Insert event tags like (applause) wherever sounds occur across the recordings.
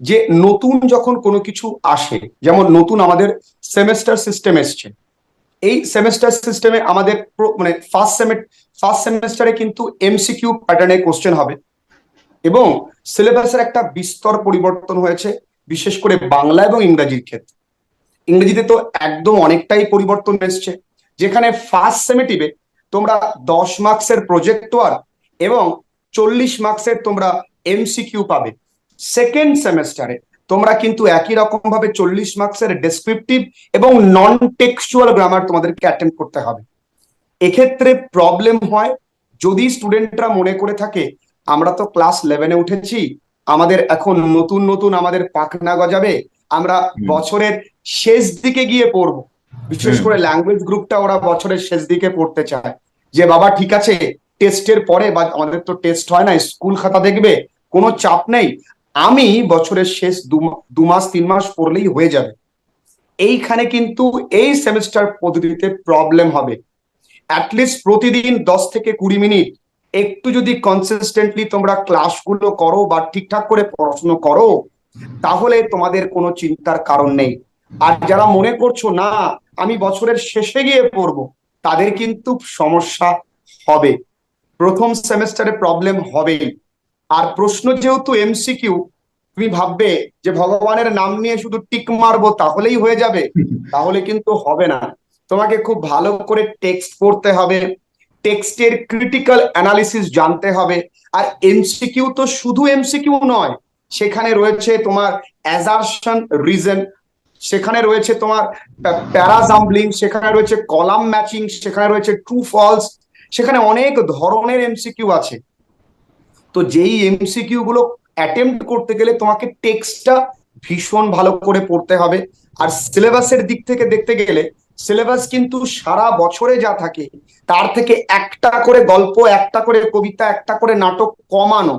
যে নতুন যখন কোনো কিছু আসে, যেমন নতুন আমাদের সেমেস্টার সিস্টেম এসছে, এই সেমেস্টার সিস্টেমে আমাদের মানে ফার্স্ট সেমে ফার্স্ট সেমেস্টারে কিন্তু এমসিকিউ প্যাটার্নে কোশ্চেন হবে এবং সিলেবাসের একটা বিস্তর পরিবর্তন হয়েছে, বিশেষ করে বাংলা এবং ইংরাজির ক্ষেত্রে। ইংরেজিতে তো একদম অনেকটাই পরিবর্তন এসছে, যেখানে ফার্স্ট সেমেটিভে তোমরা দশ মার্কসের প্রজেক্ট ওয়ার্ক এবং চল্লিশ মার্কসের তোমরা এমসিকিউ পাবে। সেকেন্ড সেমেস্টারে তোমরা কিন্তু একই রকম ভাবে চল্লিশ মার্কসের ডেসক্রিপটিভ এবং নন টেক্সচুয়াল গ্রামার তোমাদেরকে অ্যাটেম্প করতে হবে। এক্ষেত্রে প্রবলেম হয় যদি স্টুডেন্টরা মনে করে থাকে আমরা তো ক্লাস ইলেভেনে উঠেছি আমাদের এখন নতুন নতুন আমাদের পাখনা গজাবে আমরা বছরের শেষ দিকে গিয়ে পড়ব। বিশেষ করে ল্যাঙ্গুয়েজ গ্রুপটা ওরা বছরের শেষ দিকে পড়তে চায়। যে বাবা ঠিক আছে টেস্টের পরে বা আমাদের তো টেস্ট হয় না স্কুল খাতা দেখবে কোনো চাপ নেই আমি বছরের শেষ দু মাস, তিন মাস পড়লেই হয়ে যাবে। এইখানে কিন্তু এই সেমিস্টার পদ্ধতিতে প্রবলেম হবে। অ্যাটলিস্ট প্রতিদিন দশ থেকে কুড়ি মিনিট একটু যদি কনসিস্টেন্টলি তোমরা ক্লাসগুলো করো বা ঠিকঠাক করে পড়াশুনো করো, তাহলে তোমাদের কোনো চিন্তার কারণ নেই। আর যারা মনে করছ, না, আমি বছরের শেষে গিয়ে পড়ব, তাদের কিন্তু সমস্যা হবে। প্রথম সেমেস্টারে প্রবলেম হবেই। আর প্রশ্ন যেহেতু এমসিকিউ তুমি ভাববে যে ভগবানের নাম নিয়ে শুধু টিক মারবো তাহলেই হয়ে যাবে? (laughs) তাহলে কিন্তু হবে না। তোমাকে খুব ভালো করে টেক্সট পড়তে হবে টেক্সটের ক্রিটিক্যাল অ্যানালিসিস জানতে হবে। আর এমসিকিউ তো শুধু এমসিকিউ নয় সেখানে রয়েছে তোমার অ্যাজারশন রিজন সেখানে রয়েছে তোমার প্যারাজাম্বলিং সেখানে রয়েছে কলাম ম্যাচিং সেখানে রয়েছে ট্রু ফলস সেখানে অনেক ধরনের এমসিকিউ আছে। তো যেই এমসিকিউ গুলো অ্যাটেম্প্ট করতে গেলে তোমাকে টেক্সটটা ভীষণ ভালো করে পড়তে হবে। আর সিলেবাসের দিক থেকে দেখতে গেলে সিলেবাস কিন্তু সারা বছরে যা থাকে, তার থেকে একটা করে গল্প, একটা করে কবিতা, একটা করে নাটক কমানো।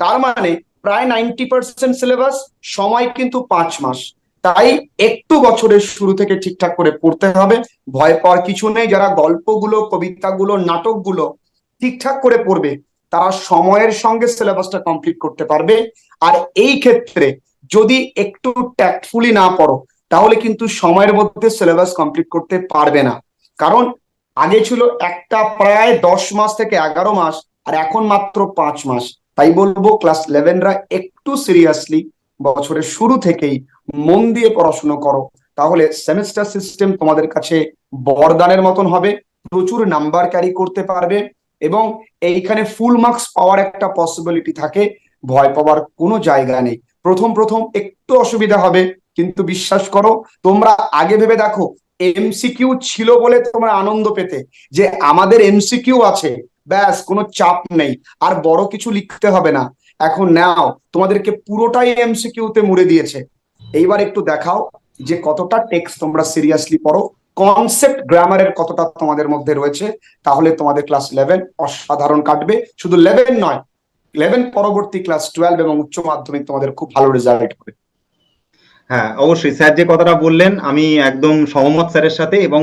তার মানে প্রায় নাইনটি পার্সেন্ট সিলেবাস সময় কিন্তু পাঁচ মাস। তাই একটু বছরের শুরু থেকে ঠিকঠাক করে পড়তে হবে। ভয় পাওয়ার কিছু নেই, যারা গল্পগুলো, কবিতাগুলো, নাটকগুলো ঠিকঠাক করে পড়বে তারা সময়ের সঙ্গে সিলেবাসটা কমপ্লিট করতে পারবে। আর এই ক্ষেত্রে যদি একটু ট্যাক্টফুলি না পড়ো, তাহলে কিন্তু সময়ের মধ্যে সিলেবাস কমপ্লিট করতে পারবে না। কারণ আগে ছিল একটা প্রায় দশ মাস থেকে এগারো মাস, আর এখন মাত্র পাঁচ মাস। তাই বলব ক্লাস ইলেভেনরা একটু সিরিয়াসলি বছরের শুরু থেকেই মন দিয়ে পড়াশুনো করো। তাহলে সেমিস্টার সিস্টেম তোমাদের কাছে বরদানের মতন হবে, প্রচুর নাম্বার ক্যারি করতে পারবে। এবং এইখানে ফুল মার্কস পাওয়ার একটা পসিবিলিটি থাকে, ভয় পাওয়ার কোনো জায়গা নেই। প্রথম প্রথম একটু অসুবিধা হবে, কিন্তু বিশ্বাস করো, তোমরা আগে ভেবে দেখো এমসিকিউ ছিল বলে তোমরা আনন্দ পেতে, যে আমাদের এমসিকিউ আছে, ব্যাস, কোনো চাপ নেই, আর বড় কিছু লিখতে হবে না। এখন নাও, তোমাদেরকে পুরোটাই এমসিকিউ তে মুড়ে দিয়েছে। এইবার একটু দেখাও যে কতটা টেক্সট তোমরা সিরিয়াসলি পড়ো। কনসেপ্ট গ্রামারের কতটা তোমাদের মধ্যে রয়েছে, তাহলে তোমাদের ক্লাস ইলেভেন অসাধারণ কাটবে। শুধু ইলেভেন নয় ইলেভেন পরবর্তী ক্লাস টুয়েলভ এবং উচ্চ মাধ্যমিক তোমাদের খুব ভালো রেজাল্ট হবে। হ্যাঁ অবশ্যই। স্যার যে কথাটা বললেন, আমি একদম সহমত স্যারের সাথে এবং